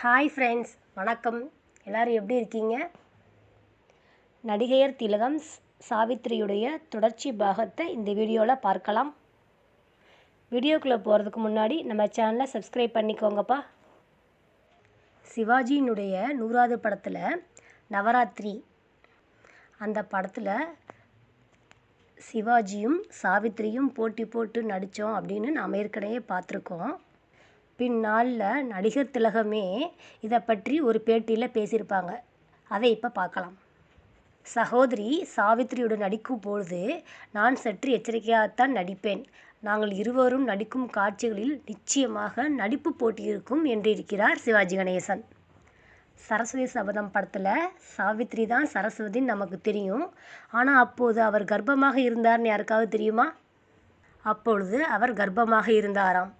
Hi friends வணக்கம். எல்லோரும் எப்படி இருக்கீங்க? நடிகையர் திலகம் சாவித்திரியுடைய தொடர்ச்சி பாகத்தை இந்த வீடியோவில் பார்க்கலாம். வீடியோக்குள்ளே போகிறதுக்கு முன்னாடி நம்ம சேனலை சப்ஸ்கிரைப் பண்ணிக்கோங்கப்பா. சிவாஜியினுடைய நூறாவது படத்தில் நவராத்திரி. அந்த படத்தில் சிவாஜியும் சாவித்திரியும் போட்டி போட்டு நடித்தோம் அப்படின்னு நாம் ஏற்கனவே பார்த்துருக்கோம். பின்னாளில் நடிகர் திலகமே இதை பற்றி ஒரு பேட்டியில் பேசியிருப்பாங்க. அதை இப்போ பார்க்கலாம். சகோதரி சாவித்திரியுடன் நடிக்கும் பொழுது நான் சற்று எச்சரிக்கையாகத்தான் நடிப்பேன். நாங்கள் இருவரும் நடிக்கும் காட்சிகளில் நிச்சயமாக நடிப்பு போட்டி இருக்கும் என்றிருக்கிறார் சிவாஜி கணேசன். சரஸ்வதி சபதம் படத்தில் சாவித்ரி தான் சரஸ்வதின்னு நமக்கு தெரியும். ஆனால் அப்போது அவர் கர்ப்பமாக இருந்தார்னு யாருக்காவது தெரியுமா? அப்பொழுது அவர் கர்ப்பமாக இருந்தாராம்.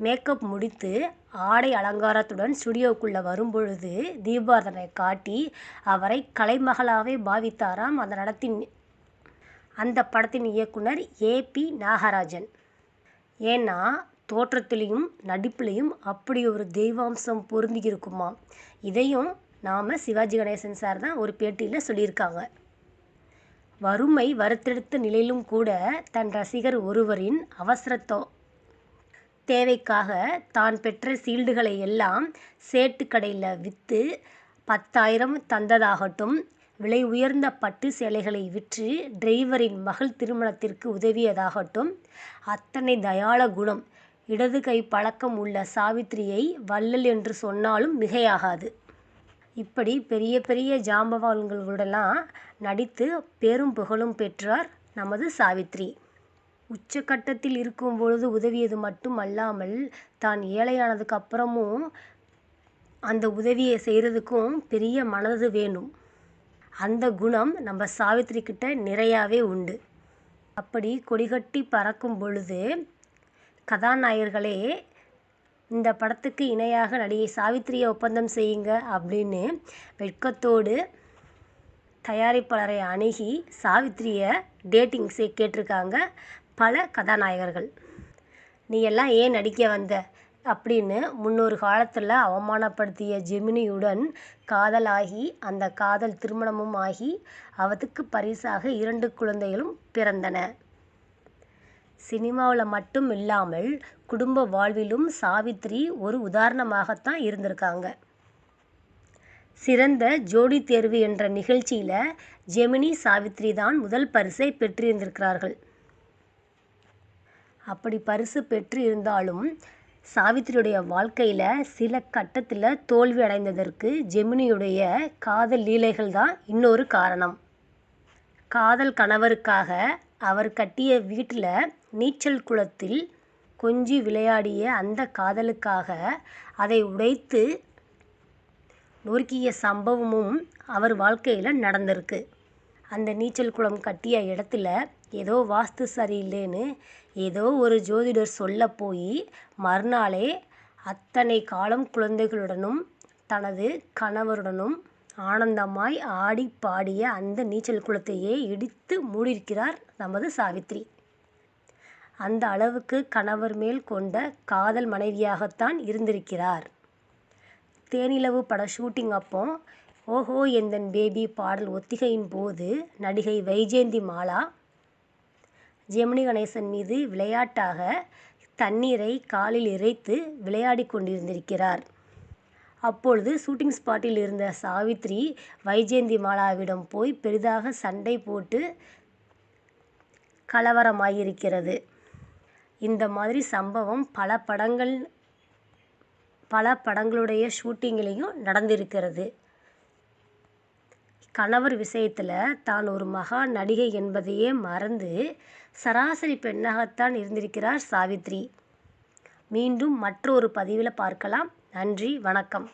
மேக்கப் முடித்து ஆடை அலங்காரத்துடன் ஸ்டுடியோக்குள்ளே வரும்பொழுது தீபாரதனை காட்டி அவரை கலைமகளாகவே பாவித்தாராம் அந்த நடத்தின் அந்த படத்தின் இயக்குனர் ஏபி நாகராஜன். ஏன்னா தோற்றத்திலையும் நடிப்புலேயும் அப்படி ஒரு தெய்வாம்சம் பொருந்தி இருக்குமாம். இதையும் நாம் சிவாஜி கணேசன் சார் தான் ஒரு பேட்டியில் சொல்லியிருக்காங்க. வறுமை வருத்தெடுத்த நிலையிலும் கூட தன் ரசிகர் ஒருவரின் அவசரத்தோ தேவைக்காக தான் பெற்ற சீல்டுகளை எல்லாம் சேட்டுக்கடையில் விற்று பத்தாயிரம் தந்ததாகட்டும் விலை உயர்ந்த பட்டு சேலைகளை விற்று டிரைவரின் மகள் திருமணத்திற்கு உதவியதாகட்டும் அத்தனை தயாள குணம் இடது கை பழக்கம் உள்ள சாவித்திரியை வள்ளல் என்று சொன்னாலும் மிகையாகாது. இப்படி பெரிய பெரிய ஜாம்பவான்களுடெல்லாம் நடித்து பேரும் புகழும் பெற்றார் நமது சாவித்ரி உச்சக்கட்டத்தில் இருக்கும் பொழுது உதவியது மட்டும் அல்லாமல் தான் ஏழையானதுக்கு அப்புறமும் அந்த உதவியை செய்கிறதுக்கும் பெரிய மனது வேணும் அந்த குணம் நம்ம சாவித்திரி கிட்ட நிறையாவே உண்டு. அப்படி கொடிகட்டி பறக்கும் பொழுது கதாநாயகர்களே இந்த படத்துக்கு இணையாக நடிகை சாவித்திரியை ஒப்பந்தம் செய்யுங்க அப்படின்னு வெட்கத்தோடு தயாரிப்பாளரை அணுகி சாவித்திரியை டேட்டிங்ஸே கேட்டிருக்காங்க பல கதாநாயகர்கள். நீ எல்லாம் ஏன் நடிக்க வந்த? அப்படின்னு முன்னொரு காலத்தில் அவமானப்படுத்திய ஜெமினியுடன் காதலாகி அந்த காதல் திருமணமும் ஆகி அவத்துக்கு பரிசாக இரண்டு குழந்தைகளும் பிறந்தன. சினிமாவில் மட்டும் இல்லாமல் குடும்ப வாழ்விலும் சாவித்ரி ஒரு உதாரணமாகத்தான் இருந்திருக்காங்க. சிறந்த ஜோடி தேர்வு என்ற நிகழ்ச்சியில் ஜெமினி சாவித்ரி தான் முதல் பரிசை பெற்றிருந்திருக்கிறார்கள். அப்படி பரிசு பெற்று இருந்தாலும் சாவித்திரியுடைய வாழ்க்கையில் சில கட்டத்தில் தோல்வி அடைந்ததற்கு ஜெமினியுடைய காதல் லீலைகள் தான் இன்னொரு காரணம். காதல் கணவருக்காக அவர் கட்டிய வீட்டில் நீச்சல் குளத்தில் கொஞ்சி விளையாடிய அந்த காதலுக்காக அதை உடைத்து நொறுக்கிய சம்பவமும் அவர் வாழ்க்கையில் நடந்திருக்கு. அந்த நீச்சல் குளம் கட்டிய இடத்துல ஏதோ வாஸ்து சரியில்லைன்னு ஏதோ ஒரு ஜோதிடர் சொல்ல போய் மறுநாளே அத்தனை காலம் குழந்தைகளுடனும் தனது கணவருடனும் ஆனந்தமாய் ஆடி பாடிய அந்த நீச்சல் குளத்தையே இடித்து மூடியிருக்கிறார் நமது சாவித்ரி. அந்த அளவுக்கு கணவர் மேல் கொண்ட காதல் மனைவியாகத்தான் இருந்திருக்கிறார். தேனிலவு பட ஷூட்டிங் அப்போ ஓஹோ எந்தன் பேபி பாடல் ஒத்திகையின் போது நடிகை வைஜெயந்தி மாலா ஜெமினி கணேசன் மீது விளையாட்டாக தண்ணீரை காலில் இறைத்து விளையாடி கொண்டிருந்திருக்கிறார். அப்பொழுது ஷூட்டிங் ஸ்பாட்டில் இருந்த சாவித்ரி வைஜெயந்தி மாலாவிடம் போய் பெரிதாக சண்டை போட்டு கலவரமாகியிருக்கிறது இந்த மாதிரி சம்பவம் பல படங்கள் பல படங்களுடைய ஷூட்டிங்லேயும் நடந்திருக்கிறது. கணவர் விஷயத்தில் தான் ஒரு மகா நடிகை என்பதையே மறந்து சராசரி பெண்ணாகத்தான் இருந்திருக்கிறார் சாவித்ரி. மீண்டும் மற்றொரு பதிவில் பார்க்கலாம். நன்றி வணக்கம்.